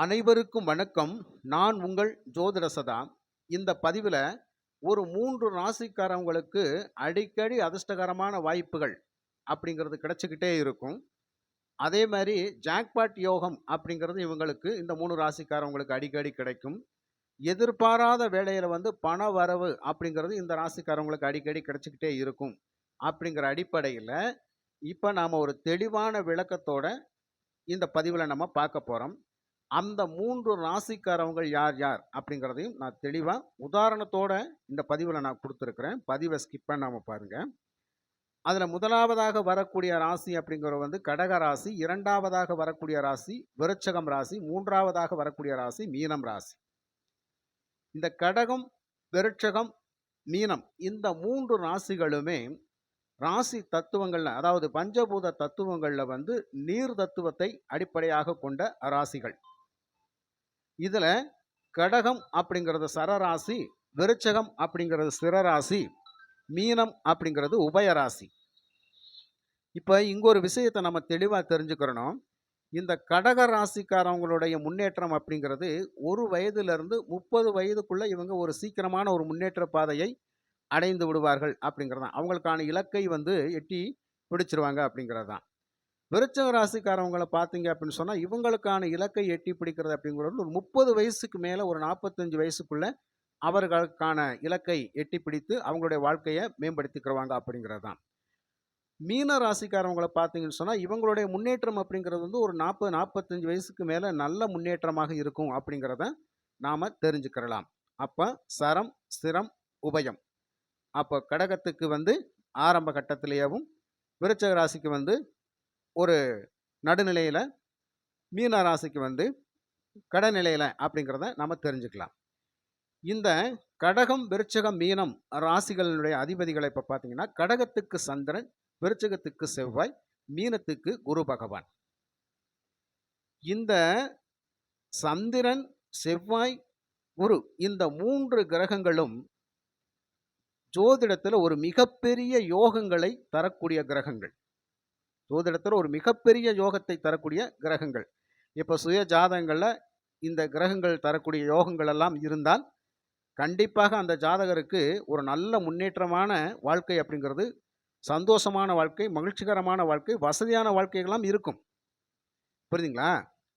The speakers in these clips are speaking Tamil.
அனைவருக்கும் வணக்கம். நான் உங்கள் ஜோதிடசதா. இந்த பதிவில் ஒரு மூன்று ராசிக்காரவங்களுக்கு அடிக்கடி அதிர்ஷ்டகரமான வாய்ப்புகள் அப்படிங்கிறது கிடைச்சிக்கிட்டே இருக்கும். அதே மாதிரி ஜாக்பாட் யோகம் அப்படிங்கிறது இவங்களுக்கு இந்த மூணு ராசிக்காரவங்களுக்கு அடிக்கடி கிடைக்கும். எதிர்பாராத வேலையில் வந்து பண வரவு அப்படிங்கிறது இந்த ராசிக்காரவங்களுக்கு அடிக்கடி கிடைச்சிக்கிட்டே இருக்கும் அப்படிங்கிற அடிப்படையில் இப்போ நாம் ஒரு தெளிவான விளக்கத்தோட இந்த பதிவில் நம்ம பார்க்க போகிறோம் அந்த மூன்று ராசிக்காரவங்க யார் யார்? அப்படிங்கிறதையும் நான் தெளிவாக உதாரணத்தோட இந்த பதிவில் நான் கொடுத்துருக்குறேன். பதிவை ஸ்கிப் பண்ணாமல் பாருங்கள் அதில் முதலாவதாக வரக்கூடிய ராசி அப்படிங்கிறது வந்து கடக ராசி இரண்டாவதாக வரக்கூடிய ராசி விருச்சகம் ராசி மூன்றாவதாக வரக்கூடிய ராசி மீனம் ராசி. இந்த கடகம் விருட்சகம் மீனம் இந்த மூன்று ராசிகளுமே ராசி தத்துவங்கள்ல அதாவது பஞ்சபூத தத்துவங்களில் வந்து நீர் தத்துவத்தை அடிப்படையாக கொண்ட ராசிகள். இதில் கடகம் அப்படிங்கிறது சரராசி விருச்சகம் அப்படிங்கிறது சிரராசி மீனம் அப்படிங்கிறது உபயராசி. இப்போ இங்கே ஒரு விஷயத்தை நம்ம தெளிவாக தெரிஞ்சுக்கிறணும். இந்த கடக ராசிக்காரவங்களுடைய முன்னேற்றம் அப்படிங்கிறது ஒரு வயதிலிருந்து முப்பது வயதுக்குள்ளே இவங்க ஒரு சீக்கிரமான ஒரு முன்னேற்ற பாதையை அடைந்து விடுவார்கள் அப்படிங்கிறது தான் அவங்களுக்கான இலக்கை வந்து எட்டி பிடிச்சிருவாங்க அப்படிங்கிறது தான் விருச்சக ராசிக்காரவங்களை பார்த்தீங்க அப்படின்னு சொன்னால் இவங்களுக்கான இலக்கை எட்டி பிடிக்கிறது அப்படிங்கிறது ஒரு முப்பது வயசுக்கு மேலே ஒரு நாற்பத்தஞ்சு வயசுக்குள்ள அவர்களுக்கான இலக்கை எட்டி பிடித்து அவங்களுடைய வாழ்க்கையை மேம்படுத்திக்கிறவாங்க அப்படிங்கிறது தான் மீன ராசிக்காரவங்களை பார்த்தீங்கன்னு சொன்னால் இவங்களுடைய முன்னேற்றம் அப்படிங்கிறது வந்து ஒரு நாற்பது நாற்பத்தஞ்சு வயசுக்கு மேலே நல்ல முன்னேற்றமாக இருக்கும் அப்படிங்கிறத நாம் தெரிஞ்சுக்கிறலாம். அப்போ சரம் சிரம் உபயம். அப்போ கடகத்துக்கு வந்து ஆரம்ப கட்டத்திலேயேவும் விருச்சக ராசிக்கு வந்து ஒரு நடுநிலையில் மீன ராசிக்கு வந்து கடைநிலையில் அப்படிங்கிறத நம்ம தெரிஞ்சுக்கலாம். இந்த கடகம் விருச்சகம் மீனம் ராசிகளினுடைய அதிபதிகளை இப்போ பார்த்தீங்கன்னா கடகத்துக்கு சந்திரன் விருச்சகத்துக்கு செவ்வாய் மீனத்துக்கு குரு பகவான். இந்த சந்திரன் செவ்வாய் குரு இந்த மூன்று கிரகங்களும் ஜோதிடத்தில் ஒரு மிகப்பெரிய யோகங்களை தரக்கூடிய கிரகங்கள். ஜோதிடத்தில் ஒரு மிகப்பெரிய யோகத்தை தரக்கூடிய கிரகங்கள். இப்போ சுய ஜாதகங்களில் இந்த கிரகங்கள் தரக்கூடிய யோகங்கள் எல்லாம் இருந்தால் கண்டிப்பாக அந்த ஜாதகருக்கு ஒரு நல்ல முன்னேற்றமான வாழ்க்கை அப்படிங்கிறது சந்தோஷமான வாழ்க்கை மகிழ்ச்சிகரமான வாழ்க்கை வசதியான வாழ்க்கைகள்லாம் இருக்கும். புரியுதுங்களா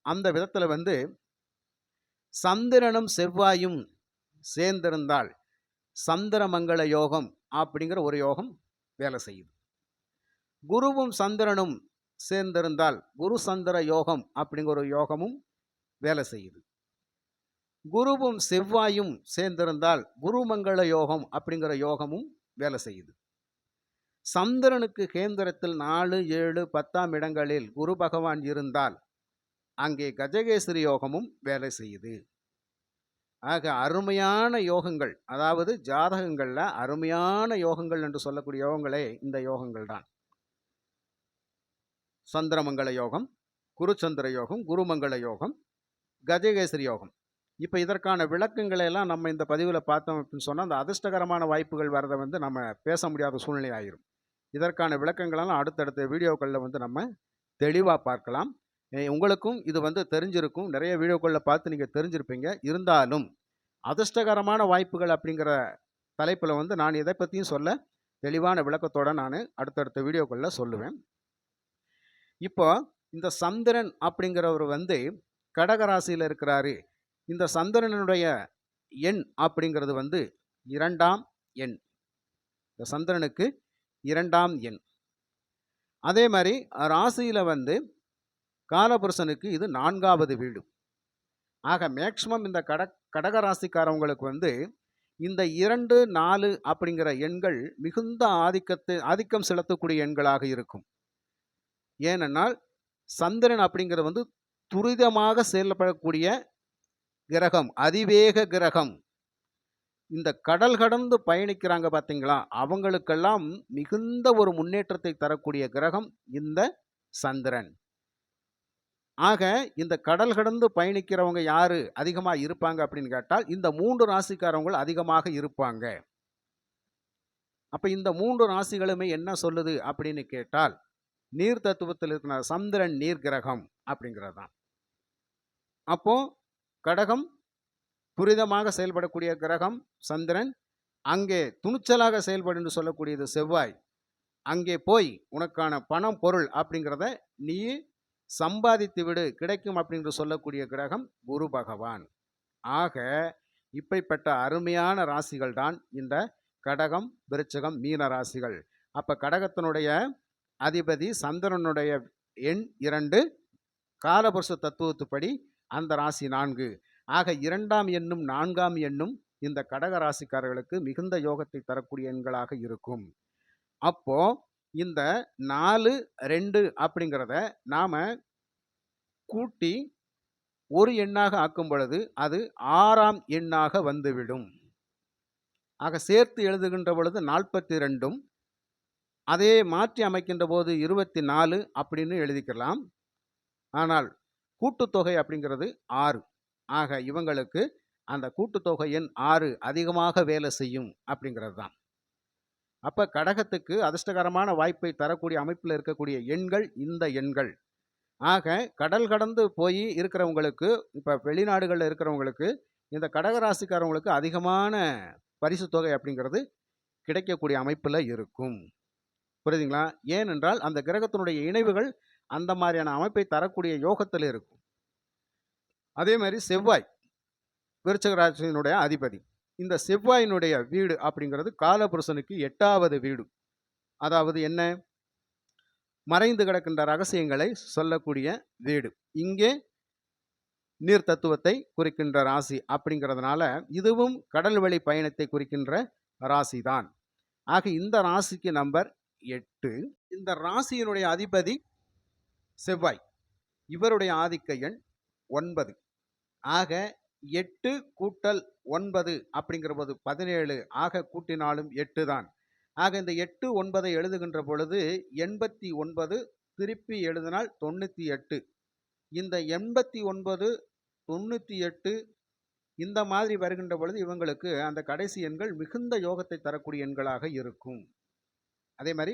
அந்த விதத்தில் வந்து சந்திரனும் செவ்வாயும் சேர்ந்திருந்தால் சந்திரமங்கள யோகம் அப்படிங்கிற ஒரு யோகம் வேலை செய்யுது. குருவும் சந்திரனும் சேர்ந்திருந்தால் குரு சந்திர யோகம் அப்படிங்கிற ஒரு யோகமும் வேலை செய்யுது. குருவும் செவ்வாயும் சேர்ந்திருந்தால் குருமங்கள யோகம் அப்படிங்கிற யோகமும் வேலை செய்யுது. சந்திரனுக்கு கேந்திரத்தில் நாலு ஏழு பத்தாம் இடங்களில் குரு பகவான் இருந்தால் அங்கே கஜகேசரி யோகமும் வேலை செய்யுது. ஆக அருமையான யோகங்கள் அதாவது ஜாதகங்களில் அருமையான யோகங்கள் என்று சொல்லக்கூடிய யோகங்களே இந்த யோகங்கள் தான். சந்திரமங்கள யோகம் குருச்சந்திர யோகம் குருமங்கள யோகம் கஜகேசரி யோகம். இப்போ இதற்கான விளக்கங்களை எல்லாம் நம்ம இந்த பதிவில் பார்த்தோம் அப்படின்னு சொன்னால் அந்த அதிர்ஷ்டகரமான வாய்ப்புகள் வரதை வந்து நம்ம பேச முடியாத சூழ்நிலை ஆயிரும் இதற்கான விளக்கங்களெல்லாம் அடுத்தடுத்த வீடியோக்களில் வந்து நம்ம தெளிவாக பார்க்கலாம். உங்களுக்கும் இது வந்து தெரிஞ்சிருக்கும். நிறைய வீடியோக்களில் பார்த்து நீங்கள் தெரிஞ்சிருப்பீங்க. இருந்தாலும் அதிர்ஷ்டகரமான வாய்ப்புகள் அப்படிங்கிற தலைப்பில் வந்து நான் இதை பற்றியும் சொல்ல தெளிவான விளக்கத்தோட நான் அடுத்தடுத்த வீடியோக்களில் சொல்லுவேன். இப்போ இந்த சந்திரன் அப்படிங்கிறவர் வந்து கடகராசியில் இருக்கிறாரு. இந்த சந்திரனுடைய எண் அப்படிங்கிறது வந்து இரண்டாம் எண். இந்த சந்திரனுக்கு இரண்டாம் எண். அதே மாதிரி ராசியில் வந்து காலபுருஷனுக்கு இது நான்காவது வீடு. ஆக மேக்சிமம் இந்த கட கடக ராசிக்காரவங்களுக்கு வந்து இந்த இரண்டு நாலு அப்படிங்கிற எண்கள் மிகுந்த ஆதிக்கத்தை ஆதிக்கம் செலுத்தக்கூடிய எண்களாக இருக்கும். ஏனென்றால் சந்திரன் அப்படிங்கிறது வந்து துரிதமாக செயல்படக்கூடிய கிரகம் அதிவேக கிரகம். இந்த கடல் கடந்து பயணிக்கிறாங்க பார்த்தீங்களா? அவங்களுக்கெல்லாம் மிகுந்த ஒரு முன்னேற்றத்தை தரக்கூடிய கிரகம் இந்த சந்திரன். ஆக இந்த கடல் கடந்து பயணிக்கிறவங்க யாரு? அதிகமாக இருப்பாங்க அப்படின்னு கேட்டால் இந்த மூன்று ராசிக்காரவங்கள் அதிகமாக இருப்பாங்க. அப்போ இந்த மூன்று ராசிகளுமே என்ன சொல்லுது அப்படின்னு கேட்டால் நீர் தத்துவத்தில் இருக்கிற சந்திரன் நீர் கிரகம் அப்படிங்கிறது தான் அப்போ கடகம் துரிதமாக செயல்படக்கூடிய கிரகம் சந்திரன். அங்கே துணிச்சலாக செயல்படுன்னு என்று சொல்லக்கூடியது செவ்வாய். அங்கே போய் உனக்கான பணம் பொருள் அப்படிங்கிறத நீ சம்பாதித்து விடு கிடைக்கும் அப்படின்னு சொல்லக்கூடிய கிரகம் குரு பகவான். ஆக இப்படிப்பட்ட அருமையான ராசிகள் தான் இந்த கடகம் விருச்சகம் மீன ராசிகள். அப்போ கடகத்தினுடைய அதிபதி சந்திரனுடைய எண் இரண்டு காலபுருஷ தத்துவத்துப்படி அந்த ராசி நான்கு. ஆக இரண்டாம் எண்ணும் நான்காம் எண்ணும் இந்த கடக ராசிக்காரர்களுக்கு மிகுந்த யோகத்தை தரக்கூடிய எண்களாக இருக்கும். அப்போ இந்த நாலு ரெண்டு அப்படிங்கிறத நாம் கூட்டி ஒரு எண்ணாக ஆக்கும் பொழுது அது ஆறாம் எண்ணாக வந்துவிடும். ஆக சேர்த்து எழுதுகின்ற பொழுது நாற்பத்தி ரெண்டும் அதே மாற்றி அமைக்கின்ற போது இருபத்தி நாலு அப்படின்னு எழுதிக்கலாம். ஆனால் கூட்டுத்தொகை அப்படிங்கிறது ஆறு. ஆக இவங்களுக்கு அந்த கூட்டுத்தொகை எண் ஆறு அதிகமாக வேலை செய்யும் அப்படிங்கிறது தான். அப்போ கடகத்துக்கு அதிர்ஷ்டகரமான வாய்ப்பை தரக்கூடிய அமைப்பில் இருக்கக்கூடிய எண்கள் இந்த எண்கள். ஆக கடல் கடந்து போய் இருக்கிறவங்களுக்கு இப்போ வெளிநாடுகளில் இருக்கிறவங்களுக்கு இந்த கடகராசிக்காரவங்களுக்கு அதிகமான பரிசு தொகை அப்படிங்கிறது கிடைக்கக்கூடிய அமைப்பில் இருக்கும். புரியுதுங்களா? ஏனென்றால் அந்த கிரகத்தினுடைய இணைவுகள் அந்த மாதிரியான அமைப்பை தரக்கூடிய யோகத்தில் இருக்கும். அதே மாதிரி செவ்வாய் விருச்சகராசியினுடைய அதிபதி. இந்த செவ்வாயினுடைய வீடு அப்படிங்கிறது காலபுருஷனுக்கு எட்டாவது வீடு. அதாவது என்ன? மறைந்து கிடக்கின்ற ரகசியங்களை சொல்லக்கூடிய வீடு. இங்கே நீர் தத்துவத்தை குறிக்கின்ற ராசி அப்படிங்கிறதுனால இதுவும் கடல் வழி பயணத்தை குறிக்கின்ற ராசி தான் ஆக இந்த ராசிக்கு நம்பர் எட்டு இந்த ராசியினுடைய அதிபதி செவ்வாய். இவருடைய ஆதிக்க எண் ஒன்பது. ஆக எட்டு கூட்டல் ஒன்பது அப்படிங்கிற போது பதினேழு. ஆக கூட்டினாலும் எட்டு தான். ஆக இந்த எட்டு ஒன்பதை எழுதுகின்ற பொழுது எண்பத்தி ஒன்பது திருப்பி எழுதினால் தொண்ணூற்றி எட்டு. இந்த எண்பத்தி ஒன்பது தொண்ணூற்றி எட்டு இந்த மாதிரி வருகின்ற பொழுது இவங்களுக்கு அந்த கடைசி எண்கள் மிகுந்த யோகத்தை தரக்கூடிய எண்களாக இருக்கும். அதே மாதிரி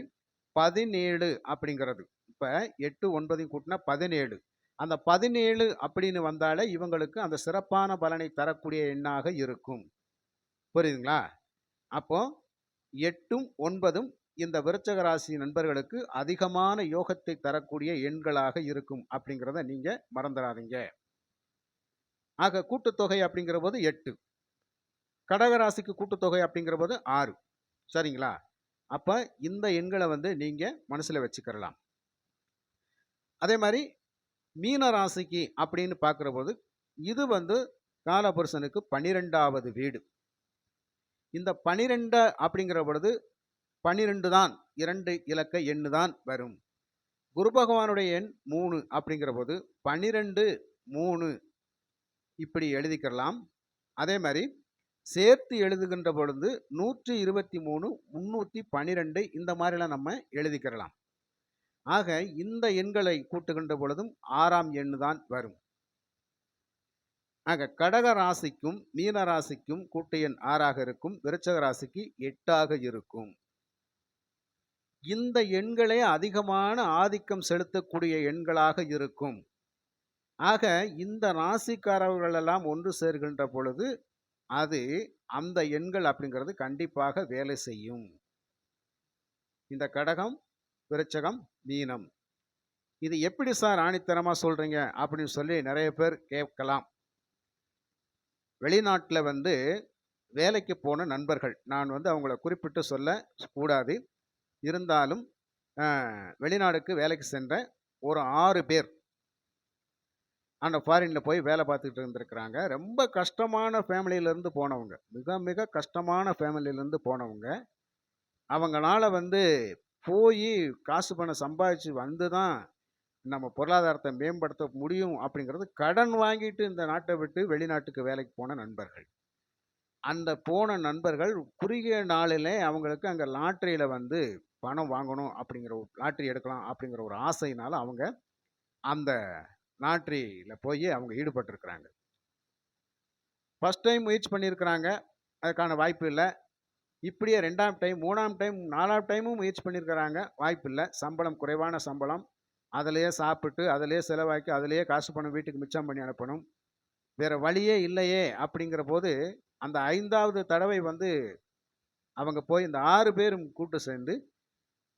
பதினேழு அப்படிங்கிறது. இப்போ எட்டு ஒன்பதையும் கூட்டினா பதினேழு. அந்த பதினேழு அப்படின்னு வந்தாலே இவங்களுக்கு அந்த சிறப்பான பலனை தரக்கூடிய எண்ணாக இருக்கும். புரியுதுங்களா? அப்போ எட்டும் ஒன்பதும் இந்த விருச்சக ராசி நண்பர்களுக்கு அதிகமான யோகத்தை தரக்கூடிய எண்களாக இருக்கும் அப்படிங்கிறத நீங்கள் மறந்துடாதீங்க ஆக கூட்டுத்தொகை அப்படிங்கிற போது எட்டு. கடகராசிக்கு கூட்டுத்தொகை அப்படிங்கிற போது ஆறு. சரிங்களா? அப்போ இந்த எண்களை வந்து நீங்கள் மனசில் வச்சுக்கிறலாம். அதே மாதிரி மீன ராசிக்கு அப்படின்னு பார்க்குற போது இது வந்து காலபுருஷனுக்கு பன்னிரெண்டாவது வீடு. இந்த பனிரெண்டு அப்படிங்கிற பொழுது பன்னிரெண்டு தான் இரண்டு இலக்க எண்ணு தான் வரும். குரு பகவானுடைய எண் மூணு அப்படிங்கிற போது பனிரெண்டு மூணு இப்படி எழுதிக்கிறலாம். அதே மாதிரி சேர்த்து எழுதுகின்ற பொழுது நூற்றி இருபத்தி மூணு முந்நூற்றி பன்னிரெண்டு இந்த மாதிரிலாம் நம்ம எழுதிக்கிறலாம். ஆக இந்த எண்களை கூட்டுகின்ற பொழுதும் ஆறாம் எண்ணு தான் வரும். ஆக கடக ராசிக்கும் மீன ராசிக்கும் கூட்டு எண் ஆறாக இருக்கும் விருச்சக ராசிக்கு எட்டாக இருக்கும். இந்த எண்களே அதிகமான ஆதிக்கம் செலுத்தக்கூடிய எண்களாக இருக்கும். ஆக இந்த ராசிக்காரர்களெல்லாம் ஒன்று சேர்கின்ற பொழுது அது அந்த எண்கள் அப்படிங்கிறது கண்டிப்பாக வேலை செய்யும். இந்த கடகம் விருச்சகம் மீனம். இது எப்படி சார் ஆணித்தனமா சொல்கிறீங்க அப்படின்னு சொல்லி நிறைய பேர் கேட்கலாம். வெளிநாட்டில் வந்து வேலைக்கு போன நண்பர்கள் நான் வந்து அவங்கள குறிப்பிட்டு சொல்ல கூடாது. இருந்தாலும் வெளிநாடுக்கு வேலைக்கு சென்ற ஒரு ஆறு பேர் அந்த ஃபாரினில் போய் வேலை பார்த்துக்கிட்டு இருந்திருக்கிறாங்க. ரொம்ப கஷ்டமான ஃபேமிலியிலேருந்து போனவங்க. மிக மிக கஷ்டமான ஃபேமிலியிலேருந்து போனவங்க. அவங்களால வந்து போய் காசு பணம் சம்பாதிச்சு வந்து தான் நம்ம பொருளாதாரத்தை மேம்படுத்த முடியும் அப்படிங்கிறது கடன் வாங்கிட்டு இந்த நாட்டை விட்டு வெளிநாட்டுக்கு வேலைக்கு போன நண்பர்கள். அந்த போன நண்பர்கள் குறுகிய நாளிலே அவங்களுக்கு அங்கே லாட்டரியில் வந்து பணம் வாங்கணும் அப்படிங்கிற ஒரு லாட்ரி எடுக்கலாம் அப்படிங்கிற ஒரு ஆசையினால் அவங்க அந்த லாட்ரியில் போய் அவங்க ஈடுபட்டிருக்கிறாங்க. ஃபஸ்ட் டைம் முயற்சி பண்ணியிருக்கிறாங்க அதுக்கான வாய்ப்பு இல்லை. இப்படியே ரெண்டாம் டைம் மூணாம் டைம் நாலாம் டைமும் முயற்சி பண்ணியிருக்கிறாங்க வாய்ப்பு இல்லை. சம்பளம் குறைவான சம்பளம். அதிலேயே சாப்பிட்டு அதிலேயே செலவாக்கி அதிலேயே காசு பணம் வீட்டுக்கு மிச்சம் பண்ணி அனுப்பணும். வேறு வழியே இல்லையே அப்படிங்கிற போது அந்த ஐந்தாவது தடவை வந்து அவங்க போய் இந்த ஆறு பேரும் கூட்டு சேர்ந்து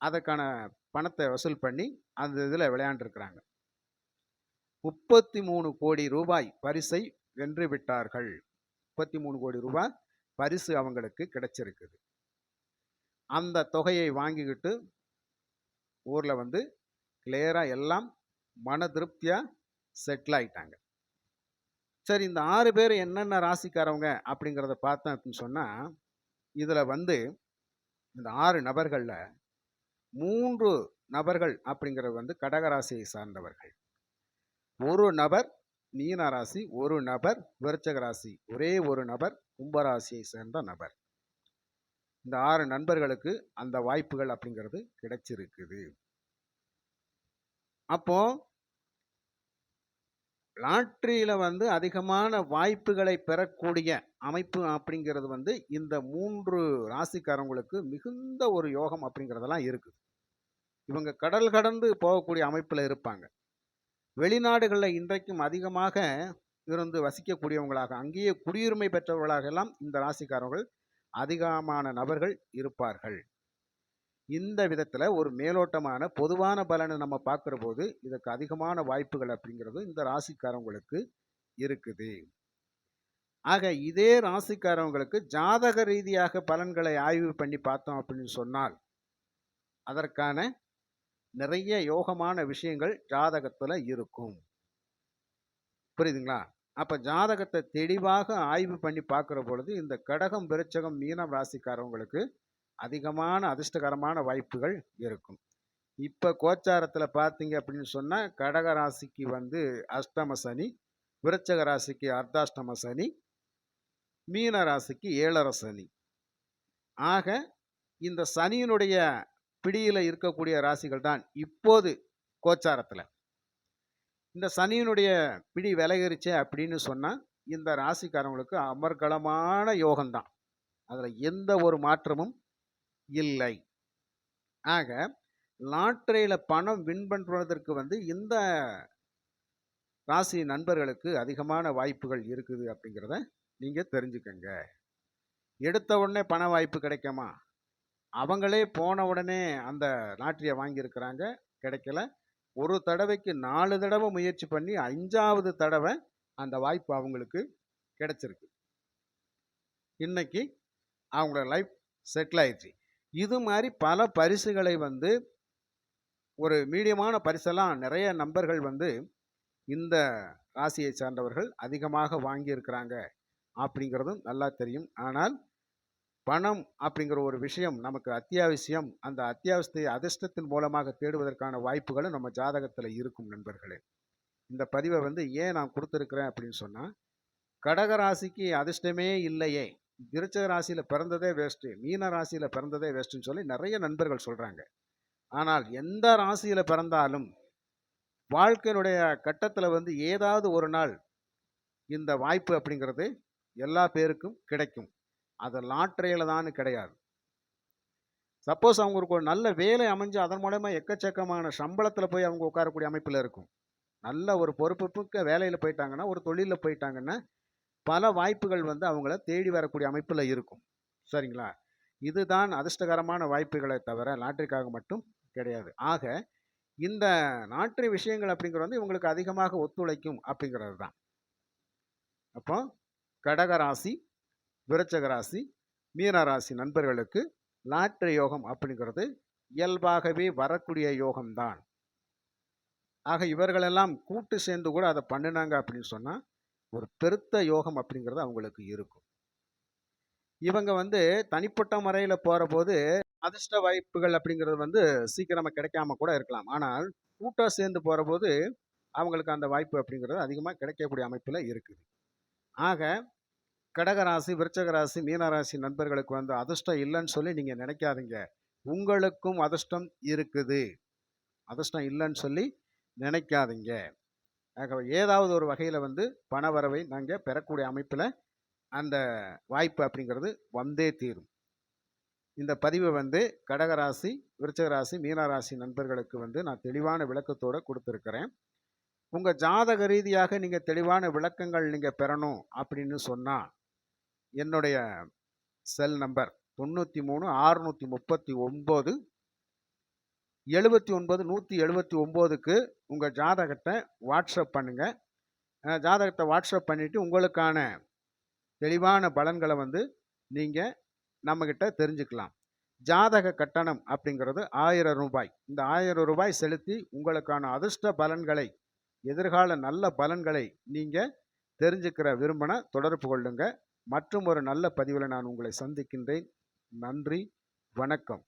அதற்கான பணத்தை வசூல் பண்ணி அந்த இதில் விளையாண்டுருக்கிறாங்க. முப்பத்தி மூணு கோடி ரூபாய் பரிசை வென்று விட்டார்கள். முப்பத்தி மூணு கோடி ரூபாய் பரிசு அவங்களுக்கு கிடைச்சிருக்குது. அந்த தொகையை வாங்கிக்கிட்டு ஊரில் வந்து கிளியராக எல்லாம் மன திருப்தியாக செட்டில் ஆயிட்டாங்க. சரி இந்த ஆறு பேர் என்னென்ன ராசிக்காரவங்க அப்படிங்கிறத பார்த்தோம் அப்படின்னு சொன்னால் இதில் வந்து இந்த ஆறு நபர்களில் மூன்று நபர்கள் அப்படிங்கிறது வந்து கடகராசியை சார்ந்தவர்கள். ஒரு நபர் மீன ராசி ஒரு நபர் விருச்சக ராசி. ஒரே ஒரு நபர் கும்பராசியை சேர்ந்த நபர். இந்த ஆறு நண்பர்களுக்கு அந்த வாய்ப்புகள் அப்படிங்கிறது கிடைச்சிருக்குது. அப்போ லாட்ரியில் வந்து அதிகமான வாய்ப்புகளை பெறக்கூடிய அமைப்பு அப்படிங்கிறது வந்து இந்த மூன்று ராசிக்காரங்களுக்கு மிகுந்த ஒரு யோகம் அப்படிங்கிறதெல்லாம் இருக்குது. இவங்க கடல் கடந்து போகக்கூடிய அமைப்பில் இருப்பாங்க. வெளிநாடுகளில் இன்றைக்கும் அதிகமாக இருந்து வசிக்கக்கூடியவங்களாக அங்கேயே குடியுரிமை பெற்றவர்களாக எல்லாம் இந்த ராசிக்காரர்கள் அதிகமான நபர்கள் இருப்பார்கள். இந்த விதத்தில் ஒரு மேலோட்டமான பொதுவான பலனை நம்ம பார்க்குற போது இதுக்கு அதிகமான வாய்ப்புகள் அப்படிங்கிறது இந்த ராசிக்காரவங்களுக்கு இருக்குது. ஆக இதே ராசிக்காரவங்களுக்கு ஜாதக ரீதியாக பலன்களை ஆய்வு பண்ணி பார்த்தோம் அப்படின்னு சொன்னால் அதற்கான நிறைய யோகமான விஷயங்கள் ஜாதகத்தில் இருக்கும். புரியுதுங்களா? அப்போ ஜாதகத்தை தெளிவாக ஆய்வு பண்ணி பார்க்குற பொழுது இந்த கடகம் விருச்சகம் மீனம் ராசிக்காரவங்களுக்கு அதிகமான அதிர்ஷ்டகரமான வாய்ப்புகள் இருக்கும். இப்போ கோச்சாரத்தில் பார்த்தீங்க அப்படின்னு சொன்னால் கடக ராசிக்கு வந்து அஷ்டம சனி விருச்சக ராசிக்கு அர்த்தாஷ்டம சனி மீன ராசிக்கு ஏழரை சனி. ஆக இந்த சனியினுடைய பிடியில் இருக்கக்கூடிய ராசிகள் தான் இப்போது கோச்சாரத்தில். இந்த சனியினுடைய பிடி விலகிருச்சே அப்படின்னு சொன்னால் இந்த ராசிக்காரங்களுக்கு அமர்கலமான யோகம்தான் அதில் எந்த ஒரு மாற்றமும் இல்லை. ஆக லாட்டரியில் பணம் வின் பண்ணுறதற்கு வந்து இந்த ராசி நண்பர்களுக்கு அதிகமான வாய்ப்புகள் இருக்குது அப்படிங்கிறத நீங்கள் தெரிஞ்சுக்கங்க. எடுத்த உடனே பண வாய்ப்பு கிடைக்குமா? அவங்களே போன உடனே அந்த லாட்ரியை வாங்கியிருக்கிறாங்க. கிடைக்கல. ஒரு தடவைக்கு நாலு தடவை முயற்சி பண்ணி அஞ்சாவது தடவை அந்த வாய்ப்பு அவங்களுக்கு கிடைச்சிருக்கு. இன்னைக்கு அவங்களோட லைஃப் செட்டில் ஆயிடுச்சு. இது மாதிரி பல பரிசுகளை வந்து ஒரு மீடியமான பரிசெல்லாம் நிறைய நம்பர்கள் வந்து இந்த ராசியை சார்ந்தவர்கள் அதிகமாக வாங்கியிருக்கிறாங்க அப்படிங்கிறதும் நல்லா தெரியும். ஆனால் பணம் அப்படிங்கிற ஒரு விஷயம் நமக்கு அத்தியாவசியம். அந்த அத்தியாவசியத்தை அதிர்ஷ்டத்தின் மூலமாக தேடுவதற்கான வாய்ப்புகளும் நம்ம ஜாதகத்தில் இருக்கும் நண்பர்களே. இந்த பதிவை வந்து ஏன் நான் கொடுத்துருக்குறேன் அப்படின்னு சொன்னால் கடக ராசிக்கு அதிர்ஷ்டமே இல்லையே. விருச்சக ராசியில் பிறந்ததே வேஸ்ட்டு மீன ராசியில் பிறந்ததே வேஸ்ட்டுன்னு சொல்லி நிறைய நண்பர்கள் சொல்கிறாங்க ஆனால் எந்த ராசியில் பிறந்தாலும் வாழ்க்கையினுடைய கட்டத்தில் வந்து ஏதாவது ஒரு நாள் இந்த வாய்ப்பு அப்படிங்கிறது எல்லா பேருக்கும் கிடைக்கும். அது லாட்டரியில் தான் கிடையாது. சப்போஸ் அவங்களுக்கு ஒரு நல்ல வேலை அமைஞ்சு அதன் மூலயமா எக்கச்சக்கமான சம்பளத்தில் போய் அவங்க உட்காரக்கூடிய அமைப்பில் இருக்கும். நல்ல ஒரு பொறுப்புமிக்க வேலையில் போயிட்டாங்கன்னா ஒரு தொழிலில் போயிட்டாங்கன்னா பல வாய்ப்புகள் வந்து அவங்கள தேடி வரக்கூடிய அமைப்பில் இருக்கும். சரிங்களா? இதுதான் அதிர்ஷ்டகரமான வாய்ப்புகளை தவிர லாட்ரிக்காக மட்டும் கிடையாது. ஆக இந்த லாட்ரி விஷயங்கள் அப்படிங்கிறது வந்து இவங்களுக்கு அதிகமாக ஒத்துழைக்கும் அப்படிங்கிறது தான் அப்போ கடகராசி விருச்சக ராசி மீன ராசி நண்பர்களுக்கு லாட்ரி யோகம் அப்படிங்கிறது இயல்பாகவே வரக்கூடிய யோகம்தான். ஆக இவர்களெல்லாம் கூட்டு சேர்ந்து கூட அதை பண்ணினாங்க அப்படின்னு சொன்னால் ஒரு பெருத்த யோகம் அப்படிங்கிறது அவங்களுக்கு இருக்கும். இவங்க வந்து தனிப்பட்ட முறையில் போகிறபோது அதிர்ஷ்ட வாய்ப்புகள் அப்படிங்கிறது வந்து சீக்கிரமாக கிடைக்காம கூட இருக்கலாம். ஆனால் கூட்டாக சேர்ந்து போகிறபோது அவங்களுக்கு அந்த வாய்ப்பு அப்படிங்கிறது அதிகமாக கிடைக்கக்கூடிய அமைப்பில் இருக்குது. ஆக கடகராசி விருச்சகராசி மீனராசி நண்பர்களுக்கு வந்து அதிர்ஷ்டம் இல்லைன்னு சொல்லி நீங்கள் நினைக்காதீங்க. உங்களுக்கும் அதிர்ஷ்டம் இருக்குது. அதிர்ஷ்டம் இல்லைன்னு சொல்லி நினைக்காதீங்க. ஏதாவது ஒரு வகையில் வந்து பண வரவை நாங்கள் பெறக்கூடிய அமைப்பில் அந்த வாய்ப்பு அப்படிங்கிறது வந்தே தீரும். இந்த பதிவை வந்து கடகராசி விருச்சகராசி மீனராசி நண்பர்களுக்கு வந்து நான் தெளிவான விளக்கத்தோடு கொடுத்துருக்கிறேன். உங்கள் ஜாதக ரீதியாக நீங்கள் தெளிவான விளக்கங்கள் நீங்கள் பெறணும் அப்படின்னு சொன்னால் என்னுடைய செல் நம்பர் தொண்ணூற்றி மூணு ஆறுநூற்றி முப்பத்தி ஒம்பது எழுபத்தி ஒன்பது நூற்றி எழுபத்தி ஒம்போதுக்கு உங்கள் ஜாதகத்தை வாட்ஸ்அப் பண்ணுங்கள் ஜாதகத்தை வாட்ஸ்அப் பண்ணிவிட்டு உங்களுக்கான தெளிவான பலன்களை வந்து நீங்கள் நம்மக்கிட்ட தெரிஞ்சுக்கலாம். ஜாதக கட்டணம் அப்படிங்கிறது ஆயிரம் ரூபாய். இந்த ஆயிரம் ரூபாய் செலுத்தி உங்களுக்கான அதிர்ஷ்ட பலன்களை எதிர்கால நல்ல பலன்களை நீங்கள் தெரிஞ்சுக்கிற விரும்பின தொடர்பு கொள்ளுங்கள் மற்றும் ஒரு நல்ல பதிவில் நான் உங்களை சந்திக்கின்றேன். நன்றி வணக்கம்.